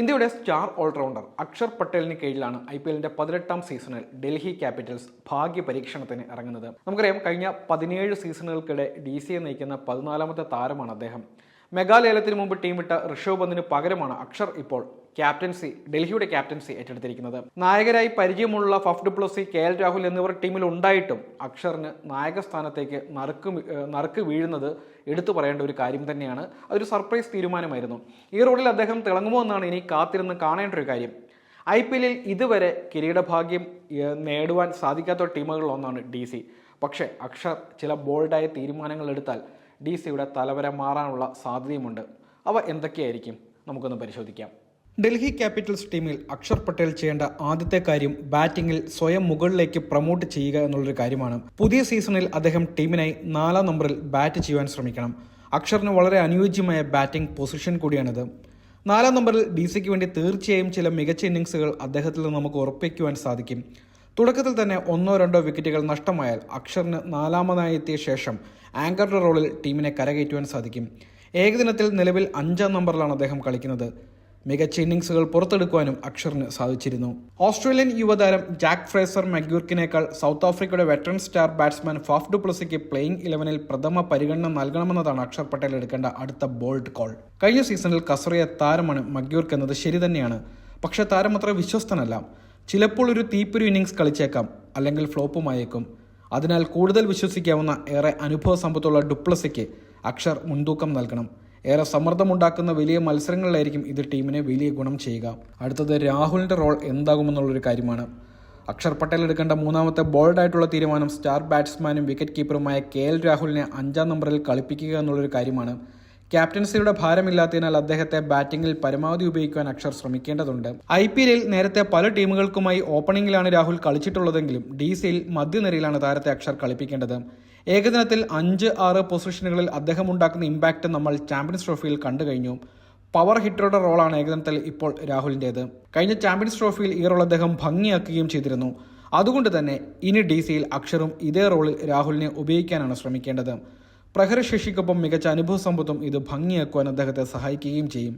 ഇന്ത്യയുടെ star allrounder Akshar പട്ടേലിന് കീഴിലാണ് I P എല്ലിന്റെ പതിനെട്ടാം സീസണിൽ ഡൽഹി ക്യാപിറ്റൽസ് ഭാഗ്യ പരീക്ഷണത്തിന് ഇറങ്ങുന്നത്. നമുക്കറിയാം കഴിഞ്ഞ പതിനേഴ് സീസണുകൾക്കിടെ ഡി സിയെ നയിക്കുന്ന പതിനാലാമത്തെ താരമാണ് അദ്ദേഹം. മെഗാലയലത്തിന് മുമ്പ് ടീം വിട്ട ഋഷഭ് പന്തിന് പകരമാണ് അക്ഷർ ഇപ്പോൾ ക്യാപ്റ്റൻസി ഡൽഹിയുടെ ക്യാപ്റ്റൻസി ഏറ്റെടുത്തിരിക്കുന്നത്. നായകരായി പരിചയമുള്ള Faf du Plessis K L Rahul എന്നിവർ ടീമിൽ ഉണ്ടായിട്ടും അക്ഷറിന് നായക സ്ഥാനത്തേക്ക് നറുക്ക് നറുക്ക് വീഴുന്നത് എടുത്തു പറയേണ്ട ഒരു കാര്യം തന്നെയാണ്. അതൊരു സർപ്രൈസ് തീരുമാനമായിരുന്നു. ഈ റോളിൽ അദ്ദേഹം തിളങ്ങുമോ എന്നാണ് ഇനി കാത്തിരുന്ന് കാണേണ്ട ഒരു കാര്യം. ഐ പി എല്ലിൽ ഇതുവരെ കിരീടഭാഗ്യം നേടുവാൻ സാധിക്കാത്ത ടീമുകളിൽ ഒന്നാണ് ഡി സി. പക്ഷേ അക്ഷർ ചില ബോൾഡായ തീരുമാനങ്ങൾ എടുത്താൽ ഡി സിയുടെ തലവര മാറാനുള്ള സാധ്യതയുമുണ്ട്. അവ എന്തൊക്കെയായിരിക്കും? നമുക്കൊന്ന് പരിശോധിക്കാം. ഡൽഹി ക്യാപിറ്റൽസ് ടീമിൽ അക്ഷർ പട്ടേൽ ചെയ്യേണ്ട ആദ്യത്തെ കാര്യം ബാറ്റിംഗിൽ സ്വയം മുകളിലേക്ക് പ്രൊമോട്ട് ചെയ്യുക എന്നുള്ളൊരു കാര്യമാണ്. പുതിയ സീസണിൽ അദ്ദേഹം ടീമിനായി നാലാം നമ്പറിൽ ബാറ്റ് ചെയ്യുവാൻ ശ്രമിക്കണം. അക്ഷറിന് വളരെ അനുയോജ്യമായ ബാറ്റിംഗ് പൊസിഷൻ കൂടിയാണിത്. നാലാം നമ്പറിൽ ഡി സിക്ക് വേണ്ടി തീർച്ചയായും ചില മികച്ച ഇന്നിങ്സുകൾ അദ്ദേഹത്തിൽ നിന്ന് നമുക്ക് ഉറപ്പിക്കുവാൻ സാധിക്കും. തുടക്കത്തിൽ തന്നെ ഒന്നോ രണ്ടോ വിക്കറ്റുകൾ നഷ്ടമായാൽ അക്ഷറിന് നാലാമതായി എത്തിയ ശേഷം ആങ്കറുടെ റോളിൽ ടീമിനെ കരകയറ്റുവാൻ സാധിക്കും. ഏകദിനത്തിൽ നിലവിൽ അഞ്ചാം നമ്പറിലാണ് അദ്ദേഹം കളിക്കുന്നത്. മികച്ച ഇന്നിങ്സുകൾ പുറത്തെടുക്കുവാനും അക്ഷറിന് സാധിച്ചിരുന്നു. ഓസ്ട്രേലിയൻ യുവതാരം ജാക്ക് ഫ്രേസർ മഗ്യൂർക്കിനേക്കാൾ സൗത്ത് ആഫ്രിക്കയുടെ വെറ്ററൻ സ്റ്റാർ ബാറ്റ്സ്മാൻ ഫാഫ് ഡുപ്ലസിക്ക് പ്ലേയിംഗ് ഇലവനിൽ പ്രഥമ പരിഗണന നൽകണമെന്നതാണ് അക്ഷർ പട്ടേൽ എടുക്കേണ്ട അടുത്ത ബോൾഡ് കോൾ കഴിഞ്ഞ സീസണിൽ കസറിയ താരമാണ് മഗ്യൂർക്ക് എന്നത് ശരി തന്നെയാണ്. പക്ഷേ താരം അത്ര വിശ്വസ്തനല്ല. ചിലപ്പോൾ ഒരു തീപ്പൊരു ഇന്നിങ്സ് കളിച്ചേക്കാം അല്ലെങ്കിൽ ഫ്ലോപ്പുമായേക്കും അതിനാൽ കൂടുതൽ വിശ്വസിക്കാവുന്ന ഏറെ അനുഭവ സമ്പത്തുള്ള ഡുപ്ലസിക്ക് അക്ഷർ മുൻതൂക്കം നൽകണം. ഏറെ സമ്മർദ്ദമുണ്ടാക്കുന്ന വലിയ മത്സരങ്ങളിലായിരിക്കും ഇത് ടീമിനെ വലിയ ഗുണം ചെയ്യുക. അടുത്തത് രാഹുലിന്റെ റോൾ എന്താകുമെന്നുള്ളൊരു കാര്യമാണ്. അക്ഷർ പട്ടേൽ എടുക്കേണ്ട മൂന്നാമത്തെ ബോൾഡായിട്ടുള്ള തീരുമാനം സ്റ്റാർ ബാറ്റ്സ്മാനും വിക്കറ്റ് കീപ്പറുമായ കെ എൽ രാഹുലിനെ അഞ്ചാം നമ്പറിൽ കളിപ്പിക്കുക എന്നുള്ളൊരു കാര്യമാണ്. ക്യാപ്റ്റൻസിയുടെ ഭാരമില്ലാത്തതിനാൽ അദ്ദേഹത്തെ ബാറ്റിംഗിൽ പരമാവധി ഉപയോഗിക്കാൻ അക്ഷർ ശ്രമിക്കേണ്ടതുണ്ട്. ഐ പി എല്ലിൽ നേരത്തെ പല ടീമുകൾക്കുമായി ഓപ്പണിംഗിലാണ് രാഹുൽ കളിച്ചിട്ടുള്ളതെങ്കിലും ഡി സിയിൽ മധ്യനിരയിലാണ് താരത്തെ അക്ഷർ കളിപ്പിക്കേണ്ടത്. ഏകദിനത്തിൽ അഞ്ച് ആറ് പൊസിഷനുകളിൽ അദ്ദേഹം ഉണ്ടാക്കുന്ന ഇമ്പാക്റ്റ് നമ്മൾ ചാമ്പ്യൻസ് ട്രോഫിയിൽ കണ്ടു കഴിഞ്ഞു. പവർ ഹിറ്ററുടെ റോളാണ് ഏകദിനത്തിൽ ഇപ്പോൾ രാഹുലിന്റേത് കഴിഞ്ഞ ചാമ്പ്യൻസ് ട്രോഫിയിൽ ഈ റോൾ അദ്ദേഹം ഭംഗിയാക്കുകയും ചെയ്തിരുന്നു. അതുകൊണ്ട് തന്നെ ഇനി ഡി സിയിൽ അക്ഷറും ഇതേ റോളിൽ രാഹുലിനെ ഉപയോഗിക്കാനാണ് ശ്രമിക്കേണ്ടത്. പ്രഹരശേഷിക്കൊപ്പം മികച്ച അനുഭവ സമ്പത്തും ഇത് ഭംഗിയാക്കുവാൻ അദ്ദേഹത്തെ സഹായിക്കുകയും ചെയ്യും.